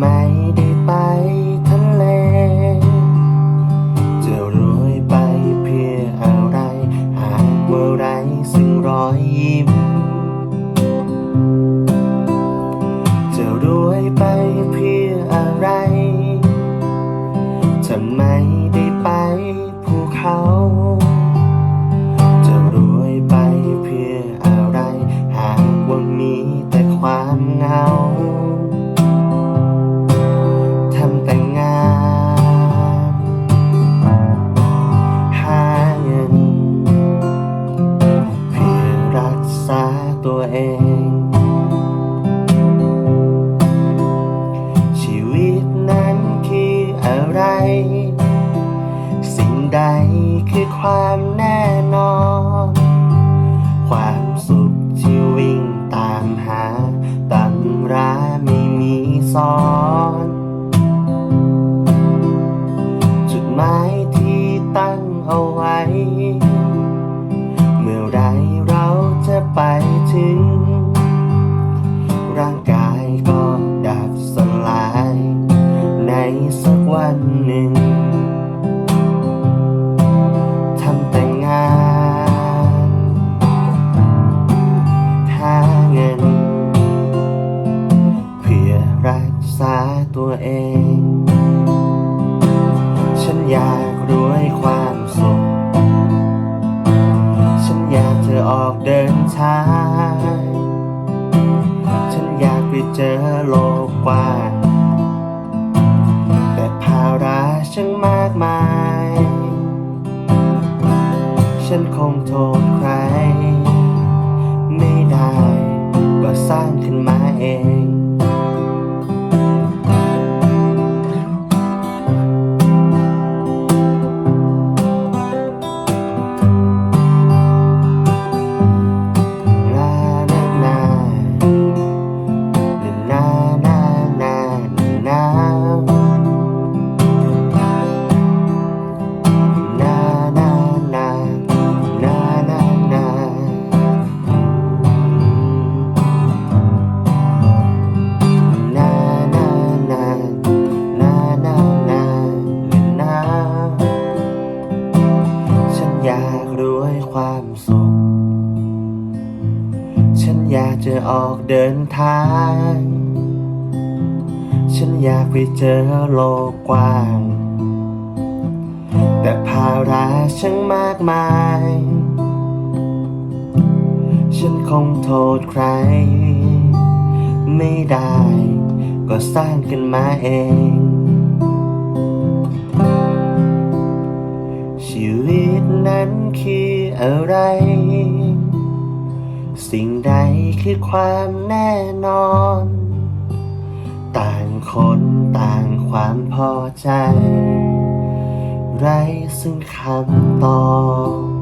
ไม่ได้ไปทะเล จะรวยไปเพื่ออะไร หากเมื่อไรซึ่งรอยยิ้ม จะรวยไปเพื่ออะไรทำไมได้ไปภูเขา ใดคือความแน่นอน ความสุขที่วิ่งตามหาตำราไม่มีสอน จุดหมายที่ตั้งเอาไว้ เมื่อไรเราจะไปถึง ตัวเอง ฉันอยากรวยความสุข ฉันอยากจะออกเดินทาง ฉันอยากไปเจอโลกกว้างแต่ภาระช่างมากมาย ฉันคงโทษใคร อยากจะออกเดินทาง ฉันอยากไปเจอโลกกว้าง แต่ภาระช่างมากมาย ฉันคงโทษใคร ไม่ได้ ก็สร้างขึ้นมาเอง ชีวิตนั้นคืออะไร สิ่งใดคือความแน่นอน ต่างคนต่างความพอใจ ไรซึ่งคำตอบ